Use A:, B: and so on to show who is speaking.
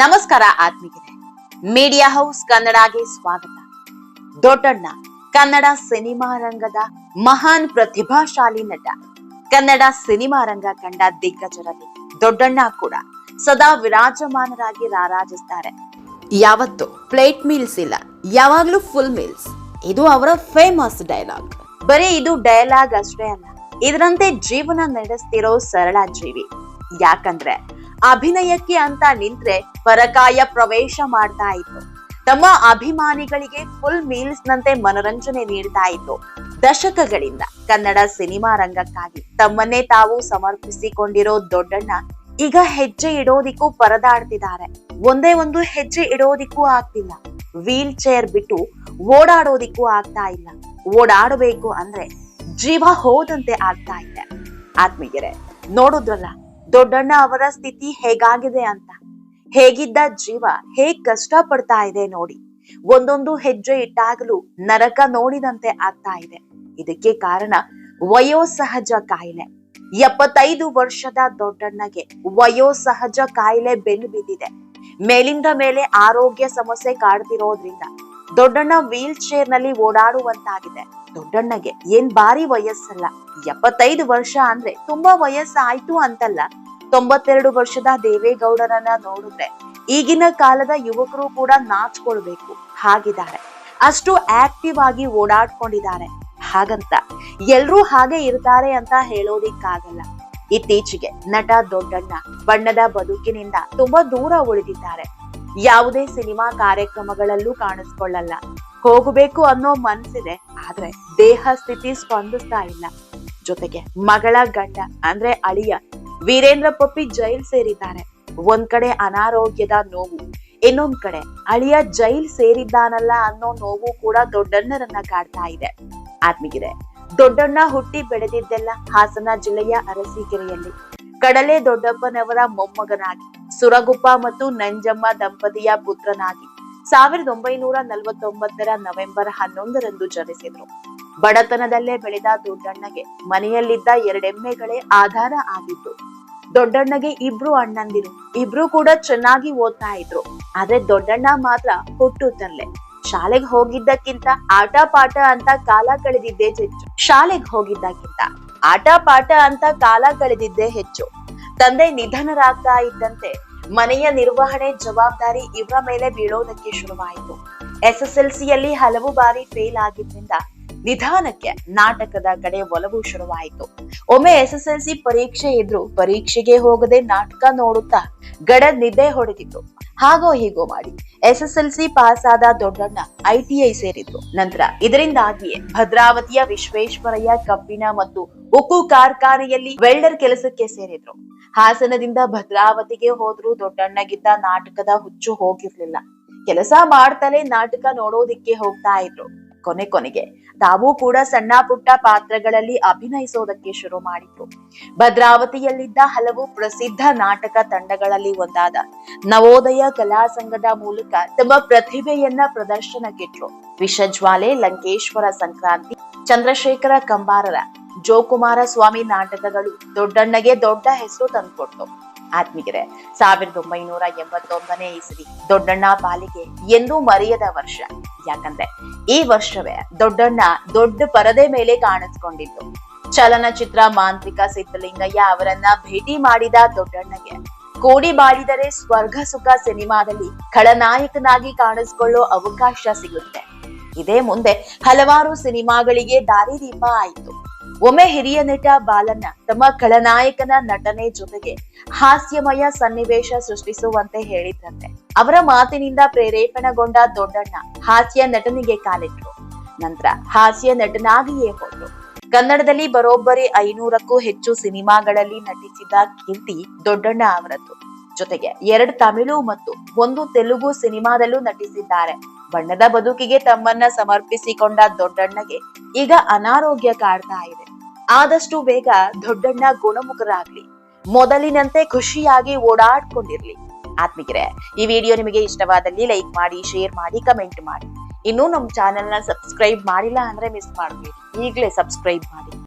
A: ನಮಸ್ಕಾರ ಆತ್ಮಿಕರೇ media house ಕನ್ನಡಗೆ ಸ್ವಾಗತ. ದೊಡ್ಡಣ್ಣ, Kannada cinema ರಂಗದ ಮಹಾನ್ ಪ್ರತಿಭಾಶಾಲಿ ನಟ. ಕನ್ನಡ ಸಿನಿಮಾ ರಂಗ ಕಂಡ ದಿಗ್ಗಜರಲ್ಲಿ ದೊಡ್ಡಣ್ಣ ಕೂಡ ಸದಾ ವಿರಾಜಮಾನರಾಗಿ ರಾರಾಜಿಸ್ತಾರೆ. ಯಾವತ್ತು ಪ್ಲೇಟ್ ಮೀಲ್ಸ್ ಇಲ್ಲ, ಯಾವಾಗ್ಲೂ ಫುಲ್ ಮೀಲ್ಸ್. ಇದು ಅವರ ಫೇಮಸ್ ಡೈಲಾಗ್ ಬರೀ ಇದು ಡೈಲಾಗ್ ಅಷ್ಟೇ ಅಲ್ಲ, ಇದರಂತೆ ಜೀವನ ನಡೆಸ್ತಿರೋ ಸರಳ ಜೀವಿ. ಯಾಕಂದ್ರೆ ಅಭಿನಯಕ್ಕೆ ಅಂತ ನಿಂತ್ರೆ ಪರಕಾಯ ಪ್ರವೇಶ ಮಾಡ್ತಾ ಇತ್ತು. ತಮ್ಮ ಅಭಿಮಾನಿಗಳಿಗೆ ಫುಲ್ ಮೀಲ್ಸ್ ನಂತೆ ಮನೋರಂಜನೆ ನೀಡ್ತಾ ಇತ್ತು. ದಶಕಗಳಿಂದ ಕನ್ನಡ ಸಿನಿಮಾ ರಂಗಕ್ಕಾಗಿ ತಮ್ಮನ್ನೇ ತಾವು ಸಮರ್ಪಿಸಿಕೊಂಡಿರೋ ದೊಡ್ಡಣ್ಣ ಈಗ ಹೆಜ್ಜೆ ಇಡೋದಿಕ್ಕೂ ಪರದಾಡ್ತಿದ್ದಾರೆ. ಒಂದೇ ಒಂದು ಹೆಜ್ಜೆ ಇಡೋದಿಕ್ಕೂ ಆಗ್ತಿಲ್ಲ. ವೀಲ್ ಚೇರ್ ಬಿಟ್ಟು ಓಡಾಡೋದಿಕ್ಕೂ ಆಗ್ತಾ ಇಲ್ಲ. ಓಡಾಡಬೇಕು ಅಂದ್ರೆ ಜೀವ ಹೋದಂತೆ ಆಗ್ತಾ ಇದೆ. ಆತ್ಮೀಯರೇ, ನೋಡುದ್ರಲ್ಲ ದೊಡ್ಡಣ್ಣ ಅವರ ಸ್ಥಿತಿ ಹೇಗಾಗಿದೆ ಅಂತ? ಹೇಗಿದ್ದ ಜೀವ? ಹೇಗ್ ಕಷ್ಟ ಪಡ್ತಾ ಇದೆ ನೋಡಿ. ಒಂದೊಂದು ಹೆಜ್ಜೆ ಇಟ್ಟಾಗಲೂ ನರಕ ನೋಡಿದಂತೆ ಆಗ್ತಾ ಇದೆ. ಇದಕ್ಕೆ ಕಾರಣ ವಯೋಸಹಜ ಕಾಯಿಲೆ. ಎಪ್ಪತ್ತೈದು ವರ್ಷದ ದೊಡ್ಡಣ್ಣಗೆ ವಯೋಸಹಜ ಕಾಯಿಲೆ ಬೆನ್ನು ಬಿದ್ದಿದೆ. ಮೇಲಿಂದ ಮೇಲೆ ಆರೋಗ್ಯ ಸಮಸ್ಯೆ ಕಾಡ್ತಿರೋದ್ರಿಂದ ದೊಡ್ಡಣ್ಣ ವೀಲ್ ಚೇರ್ನಲ್ಲಿ ಓಡಾಡುವಂತಾಗಿದೆ. ದೊಡ್ಡಣ್ಣಗೆ ಏನ್ ಭಾರಿ ವಯಸ್ಸಲ್ಲ. ಎಪ್ಪತ್ತೈದು ವರ್ಷ ಅಂದ್ರೆ ತುಂಬಾ ವಯಸ್ಸಾಯ್ತು ಅಂತಲ್ಲ. ತೊಂಬತ್ತೆರಡು ವರ್ಷದ ದೇವೇಗೌಡರನ್ನ ನೋಡಿದ್ರೆ ಈಗಿನ ಕಾಲದ ಯುವಕರು ಕೂಡ ನಾಚ್ಕೊಳ್ಬೇಕು. ಹಾಗಿದ್ದಾರೆ. ಅಷ್ಟು ಆಕ್ಟಿವ್ ಆಗಿ ಓಡಾಡ್ಕೊಂಡಿದ್ದಾರೆ. ಹಾಗಂತ ಎಲ್ರೂ ಹಾಗೆ ಇರ್ತಾರೆ ಅಂತ ಹೇಳೋದಿಕ್ಕಾಗಲ್ಲ. ಇತ್ತೀಚೆಗೆ ನಟ ದೊಡ್ಡಣ್ಣ ಬಣ್ಣದ ಬದುಕಿನಿಂದ ತುಂಬಾ ದೂರ ಉಳಿದಿದ್ದಾರೆ. ಯಾವುದೇ ಸಿನಿಮಾ ಕಾರ್ಯಕ್ರಮಗಳಲ್ಲೂ ಕಾಣಿಸ್ಕೊಳ್ಳಲ್ಲ. ಹೋಗಬೇಕು ಅನ್ನೋ ಮನ್ಸಿದೆ, ಆದ್ರೆ ದೇಹ ಸ್ಥಿತಿ ಸ್ಪಂದಿಸ್ತಾ ಇಲ್ಲ. ಜೊತೆಗೆ ಮಗಳ ಗಂಡ, ಅಂದ್ರೆ ಅಳಿಯ, ವೀರೇಂದ್ರ ಪಪ್ಪಿ ಜೈಲ್ ಸೇರಿದ್ದಾರೆ. ಒಂದ್ ಕಡೆ ಅನಾರೋಗ್ಯದ ನೋವು, ಇನ್ನೊಂದ್ ಕಡೆ ಅಳಿಯ ಜೈಲ್ ಸೇರಿದ್ದಾನಲ್ಲ ಅನ್ನೋ ನೋವು ಕೂಡ ದೊಡ್ಡಣ್ಣರನ್ನ ಕಾಡ್ತಾ ಇದೆ. ಆತ್ಮೀಗಿದೆ ದೊಡ್ಡಣ್ಣ ಹುಟ್ಟಿ ಬೆಳೆದಿದ್ದೆಲ್ಲ ಹಾಸನ ಜಿಲ್ಲೆಯ ಅರಸೀಕೆರೆಯಲ್ಲಿ. ಕಡಲೆ ದೊಡ್ಡಪ್ಪನವರ ಮೊಮ್ಮಗನಾಗಿ, ಸುರಗುಪ್ಪ ಮತ್ತು ನಂಜಮ್ಮ ದಂಪತಿಯ ಪುತ್ರನಾಗಿ ಸಾವಿರದ ಒಂಬೈನೂರ ನಲವತ್ತೊಂಬತ್ತರ ನವೆಂಬರ್ ಹನ್ನೊಂದರಂದು ಜನಿಸಿದ್ರು. ಬಡತನದಲ್ಲೇ ಬೆಳೆದ ದೊಡ್ಡಣ್ಣಗೆ ಮನೆಯಲ್ಲಿದ್ದ ಎರಡೆಮ್ಮೆಗಳೇ ಆಧಾರ ಆಗಿತ್ತು ದೊಡ್ಡಣ್ಣಗೆ ಇಬ್ರು ಅಣ್ಣಂದಿರು, ಇಬ್ರು ಕೂಡ ಚೆನ್ನಾಗಿ ಓದ್ತಾ ಇದ್ರು. ಆದ್ರೆ ದೊಡ್ಡಣ್ಣ ಮಾತ್ರ ಹುಟ್ಟು ತರ್ಲೆ ಶಾಲೆಗೆ ಹೋಗಿದ್ದಕ್ಕಿಂತ ಆಟ ಪಾಠ ಅಂತ ಕಾಲ ಕಳೆದಿದ್ದೇ ಹೆಚ್ಚು ಶಾಲೆಗೆ ಹೋಗಿದ್ದಕ್ಕಿಂತ ಆಟ ಪಾಠ ಅಂತ ಕಾಲ ಕಳೆದಿದ್ದೇ ಹೆಚ್ಚು. ತಂದೆ ನಿಧನರಾಗ್ತಾ ಇದ್ದಂತೆ ಮನೆಯ ನಿರ್ವಹಣೆ ಜವಾಬ್ದಾರಿ ಇವರ ಮೇಲೆ ಬೀಳೋದಕ್ಕೆ ಶುರುವಾಯಿತು. ಎಸ್ ಎಸ್ ಎಲ್ ಸಿಯಲ್ಲಿ ಹಲವು ಬಾರಿ ಫೇಲ್ ಆಗಿದ್ರಿಂದ ನಿಧಾನಕ್ಕೆ ನಾಟಕದ ಕಡೆ ಒಲವು ಶುರುವಾಯಿತು. ಒಮ್ಮೆ ಎಸ್ ಎಸ್ ಎಲ್ ಸಿ ಪರೀಕ್ಷೆ ಇದ್ರು ಪರೀಕ್ಷೆಗೆ ಹೋಗದೆ ನಾಟಕ ನೋಡುತ್ತಾ ಗಡ ನಿದ್ದೆ ಹೊಡೆದಿತ್ತು. ಹಾಗೋ ಹೀಗೋ ಮಾಡಿ S S L C pass ಆದ ದೊಡ್ಡಣ್ಣ ಐ ಟಿ ಐ ಸೇರಿದ್ರು. ನಂತರ ಇದರಿಂದಾಗಿಯೇ ಭದ್ರಾವತಿಯ ವಿಶ್ವೇಶ್ವರಯ್ಯ ಕಬ್ಬಿಣ ಮತ್ತು ಉಕ್ಕು ಕಾರ್ಖಾನೆಯಲ್ಲಿ ವೆಲ್ಡರ್ ಕೆಲಸಕ್ಕೆ ಸೇರಿದ್ರು. ಹಾಸನದಿಂದ ಭದ್ರಾವತಿಗೆ ಹೋದ್ರು ದೊಡ್ಡಣ್ಣಗಿದ್ದ ನಾಟಕದ ಹುಚ್ಚು ಹೋಗಿರ್ಲಿಲ್ಲ. ಕೆಲಸ ಮಾಡ್ತಲೇ ನಾಟಕ ನೋಡೋದಿಕ್ಕೆ ಹೋಗ್ತಾ ಇದ್ರು. ಕೊನೆ ಕೊನೆಗೆ ತಾವು ಕೂಡ ಸಣ್ಣ ಪುಟ್ಟ ಪಾತ್ರಗಳಲ್ಲಿ ಅಭಿನಯಿಸೋದಕ್ಕೆ ಶುರು ಮಾಡಿದ್ರು. ಭದ್ರಾವತಿಯಲ್ಲಿದ್ದ ಹಲವು ಪ್ರಸಿದ್ಧ ನಾಟಕ ತಂಡಗಳಲ್ಲಿ ಒಂದಾದ ನವೋದಯ ಕಲಾ ಸಂಘದ ಮೂಲಕ ತಮ್ಮ ಪ್ರತಿಭೆಯನ್ನ ಪ್ರದರ್ಶನಕ್ಕಿಟ್ರು. ವಿಷಜ್ವಾಲೆ, ಲಂಕೇಶ್ವರ ಸಂಕ್ರಾಂತಿ, ಚಂದ್ರಶೇಖರ ಕಂಬಾರರ ಜೋಕುಮಾರ ಸ್ವಾಮಿ ನಾಟಕಗಳು ದೊಡ್ಡಣ್ಣಗೆ ದೊಡ್ಡ ಹೆಸರು ತಂದ್ಕೊಡ್ತು ಆತ್ಮೀಯರೇ, ಸಾವಿರದ ಒಂಬೈನೂರ ಎಂಬತ್ತೊಂದನೇ ಇಸವಿ ದೊಡ್ಡಣ್ಣ ಪಾಲಿಗೆ ಎಂದೂ ಮರೆಯದ ವರ್ಷ. ಯಾಕಂದ್ರೆ ಈ ವರ್ಷವೇ ದೊಡ್ಡಣ್ಣ ದೊಡ್ಡ ಪರದೆ ಮೇಲೆ ಕಾಣಿಸ್ಕೊಂಡಿತ್ತು ಚಲನಚಿತ್ರ ಮಾಂತ್ರಿಕ ಸಿದ್ಧಲಿಂಗಯ್ಯ ಅವರನ್ನ ಭೇಟಿ ಮಾಡಿದ ದೊಡ್ಡಣ್ಣಗೆ ಕೋಡಿ ಬಾಳಿದರೆ ಸ್ವರ್ಗ ಸುಖ ಸಿನಿಮಾದಲ್ಲಿ ಖಳನಾಯಕನಾಗಿ ಕಾಣಿಸ್ಕೊಳ್ಳೋ ಅವಕಾಶ ಸಿಗುತ್ತೆ. ಇದೇ. ಮುಂದೆ ಹಲವಾರು ಸಿನಿಮಾಗಳಿಗೆ ದಾರಿದೀಪ ಆಯಿತು. ಒಮ್ಮೆ ಹಿರಿಯ ನಟ ಬಾಲಣ್ಣ ತಮ್ಮ ಖಳನಾಯಕನ ನಟನೆ ಜೊತೆಗೆ ಹಾಸ್ಯಮಯ ಸನ್ನಿವೇಶ ಸೃಷ್ಟಿಸುವಂತೆ ಹೇಳಿದ್ರಂತೆ. ಅವರ ಮಾತಿನಿಂದ ಪ್ರೇರೇಪಣಗೊಂಡ ದೊಡ್ಡಣ್ಣ ಹಾಸ್ಯ ನಟನಿಗೆ ಕಾಲಿಟ್ರು. ನಂತರ ಹಾಸ್ಯ ನಟನಾಗಿಯೇ ಹೋದ್ರು. ಕನ್ನಡದಲ್ಲಿ ಬರೋಬ್ಬರಿ ಐನೂರಕ್ಕೂ ಹೆಚ್ಚು ಸಿನಿಮಾಗಳಲ್ಲಿ ನಟಿಸಿದ ಕೀರ್ತಿ ದೊಡ್ಡಣ್ಣ ಅವರದ್ದು. ಜೊತೆಗೆ ಎರಡು ತಮಿಳು ಮತ್ತು ಒಂದು ತೆಲುಗು ಸಿನಿಮಾದಲ್ಲೂ ನಟಿಸಿದ್ದಾರೆ. ಬಣ್ಣದ ಬದುಕಿಗೆ ತಮ್ಮನ್ನ ಸಮರ್ಪಿಸಿಕೊಂಡ ದೊಡ್ಡಣ್ಣಗೆ ಈಗ ಅನಾರೋಗ್ಯ ಕಾಡ್ತಾ ಇದೆ. ಆದಷ್ಟು ಬೇಗ ದೊಡ್ಡಣ್ಣ ಗುಣಮುಖರಾಗ್ಲಿ. ಮೊದಲಿನಂತೆ ಖುಷಿಯಾಗಿ ಓಡಾಡ್ಕೊಂಡಿರ್ಲಿ. ಆತ್ಮಿಕರೇ ಈ ವಿಡಿಯೋ ನಿಮಗೆ ಇಷ್ಟವಾದಲ್ಲಿ ಲೈಕ್ ಮಾಡಿ, ಶೇರ್ ಮಾಡಿ, ಕಮೆಂಟ್ ಮಾಡಿ. ಇನ್ನೂ ನಮ್ಮ ಚಾನೆಲ್ನ ಸಬ್ಸ್ಕ್ರೈಬ್ ಮಾಡಿಲ್ಲ ಅಂದ್ರೆ ಮಿಸ್ ಮಾಡಬೇಡಿ. ಈಗಲೇ ಸಬ್ಸ್ಕ್ರೈಬ್ ಮಾಡಿ.